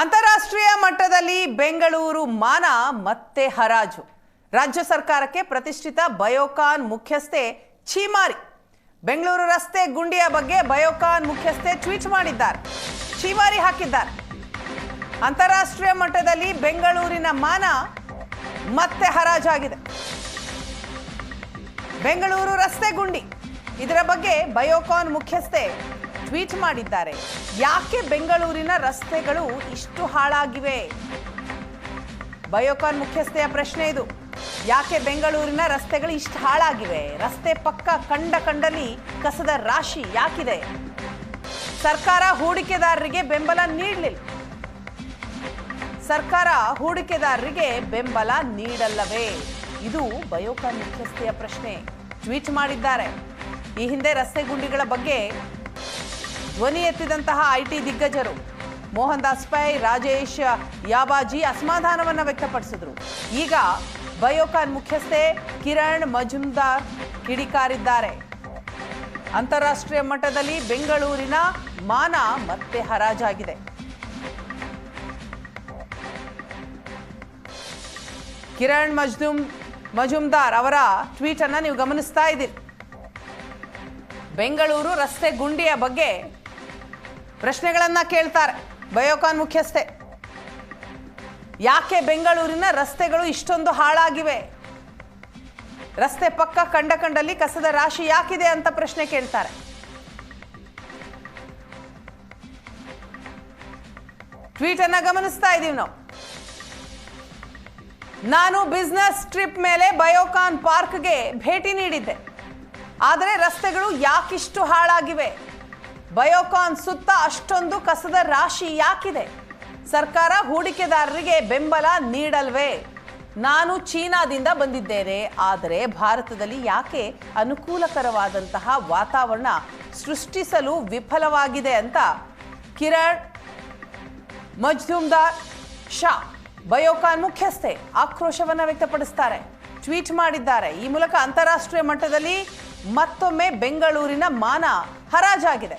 ಅಂತಾರಾಷ್ಟ್ರೀಯ ಮಟ್ಟದಲ್ಲಿ ಬೆಂಗಳೂರು ಮಾನ ಮತ್ತೆ ಹರಾಜು. ರಾಜ್ಯ ಸರ್ಕಾರಕ್ಕೆ ಪ್ರತಿಷ್ಠಿತ ಬಯೋಕಾನ್ ಮುಖ್ಯಸ್ಥೆ ಛೀಮಾರಿ. ಬೆಂಗಳೂರು ರಸ್ತೆ ಗುಂಡಿಯ ಬಗ್ಗೆ ಬಯೋಕಾನ್ ಮುಖ್ಯಸ್ಥೆ ಟ್ವೀಟ್ ಮಾಡಿದ್ದಾರೆ. ಛೀಮಾರಿ ಹಾಕಿದ್ದಾರೆ. ಅಂತಾರಾಷ್ಟ್ರೀಯ ಮಟ್ಟದಲ್ಲಿ ಬೆಂಗಳೂರಿನ ಮಾನ ಮತ್ತೆ ಹರಾಜಾಗಿದೆ. ಬೆಂಗಳೂರು ರಸ್ತೆ ಗುಂಡಿ. ಇದರ ಬಗ್ಗೆ ಬಯೋಕಾನ್ ಮುಖ್ಯಸ್ಥೆ ಟ್ವೀಟ್ ಮಾಡಿದ್ದಾರೆ. ಯಾಕೆ ಬೆಂಗಳೂರಿನ ರಸ್ತೆಗಳು ಇಷ್ಟು ಹಾಳಾಗಿವೆ? ಬಯೋಕಾನ್ ಮುಖ್ಯಸ್ಥೆಯ ಪ್ರಶ್ನೆ ಇದು. ಯಾಕೆ ಬೆಂಗಳೂರಿನ ರಸ್ತೆಗಳು ಇಷ್ಟು ಹಾಳಾಗಿವೆ? ರಸ್ತೆ ಪಕ್ಕ ಕಂಡ ಕಂಡಲ್ಲಿ ಕಸದ ರಾಶಿ ಯಾಕಿದೆ? ಸರ್ಕಾರ ಹೂಡಿಕೆದಾರರಿಗೆ ಬೆಂಬಲ ನೀಡಲಿಲ್ಲ. ಸರ್ಕಾರ ಹೂಡಿಕೆದಾರರಿಗೆ ಬೆಂಬಲ ನೀಡಲ್ಲವೇ? ಇದು ಬಯೋಕಾನ್ ಮುಖ್ಯಸ್ಥೆಯ ಪ್ರಶ್ನೆ. ಟ್ವೀಟ್ ಮಾಡಿದ್ದಾರೆ. ಈ ಹಿಂದೆ ರಸ್ತೆ ಗುಂಡಿಗಳ ಬಗ್ಗೆ ಧ್ವನಿ ಎತ್ತಿದಂತಹ ಐಟಿ ದಿಗ್ಗಜರು. ಮೋಹನ್ ದಾಸ್ ಪೈ, ರಾಜೇಶ್ ಯಾಬಾಜಿ ಅಸಮಾಧಾನವನ್ನು ವ್ಯಕ್ತಪಡಿಸಿದ್ರು. ಈಗ ಬಯೋಕಾನ್ ಮುಖ್ಯಸ್ಥೆ ಕಿರಣ್ ಮಜುಮ್ದಾರ್ ಕಿಡಿಕಾರಿದ್ದಾರೆ. ಅಂತಾರಾಷ್ಟ್ರೀಯ ಮಟ್ಟದಲ್ಲಿ ಬೆಂಗಳೂರಿನ ಮಾನ ಮತ್ತೆ ಹರಾಜಾಗಿದೆ. ಕಿರಣ್ ಮಜ್ದುಮ್ ಮಜುಮ್ದಾರ್ ಅವರ ಟ್ವೀಟ್ ಅನ್ನ ನೀವು ಗಮನಿಸ್ತಾ ಇದ್ದೀರಿ. ಬೆಂಗಳೂರು ರಸ್ತೆ ಗುಂಡಿಯ ಬಗ್ಗೆ ಪ್ರಶ್ನೆಗಳನ್ನ ಕೇಳ್ತಾರೆ. ಬಯೋಕಾನ್ ಮುಖ್ಯಸ್ಥೆ. ಯಾಕೆ ಬೆಂಗಳೂರಿನ ರಸ್ತೆಗಳು ಇಷ್ಟೊಂದು ಹಾಳಾಗಿವೆ? ರಸ್ತೆ ಪಕ್ಕ ಕಂಡ ಕಂಡಲ್ಲಿ ಕಸದ ರಾಶಿ ಯಾಕಿದೆ ಅಂತ ಪ್ರಶ್ನೆ ಕೇಳ್ತಾರೆ. ಟ್ವೀಟ್ ಅನ್ನ ಗಮನಿಸ್ತಾ ಇದೀವಿ ನಾವು. ನಾನು ಬಿಸ್ನೆಸ್ ಟ್ರಿಪ್ ಮೇಲೆ ಬಯೋಕಾನ್ ಪಾರ್ಕ್ಗೆ ಭೇಟಿ ನೀಡಿದ್ದೆ. ಆದರೆ ರಸ್ತೆಗಳು ಯಾಕಿಷ್ಟು ಹಾಳಾಗಿವೆ? ಬಯೋಕಾನ್ ಸುತ್ತ ಅಷ್ಟೊಂದು ಕಸದ ರಾಶಿ ಯಾಕಿದೆ? ಸರ್ಕಾರ ಹೂಡಿಕೆದಾರರಿಗೆ ಬೆಂಬಲ ನೀಡಲ್ವೇ? ನಾನು ಚೀನಾದಿಂದ ಬಂದಿದ್ದೇನೆ, ಆದರೆ ಭಾರತದಲ್ಲಿ ಯಾಕೆ ಅನುಕೂಲಕರವಾದಂತಹ ವಾತಾವರಣ ಸೃಷ್ಟಿಸಲು ವಿಫಲವಾಗಿದೆ ಅಂತ ಕಿರಣ್ ಮಜ್ದುಮ್ದಾರ್ ಶಾ, ಬಯೋಕಾನ್ ಮುಖ್ಯಸ್ಥೆ, ಆಕ್ರೋಶವನ್ನ ವ್ಯಕ್ತಪಡಿಸ್ತಾರೆ. ಟ್ವೀಟ್ ಮಾಡಿದ್ದಾರೆ. ಈ ಮೂಲಕ ಅಂತಾರಾಷ್ಟ್ರೀಯ ಮಟ್ಟದಲ್ಲಿ ಮತ್ತೊಮ್ಮೆ ಬೆಂಗಳೂರಿನ ಮಾನ ಹರಾಜಾಗಿದೆ.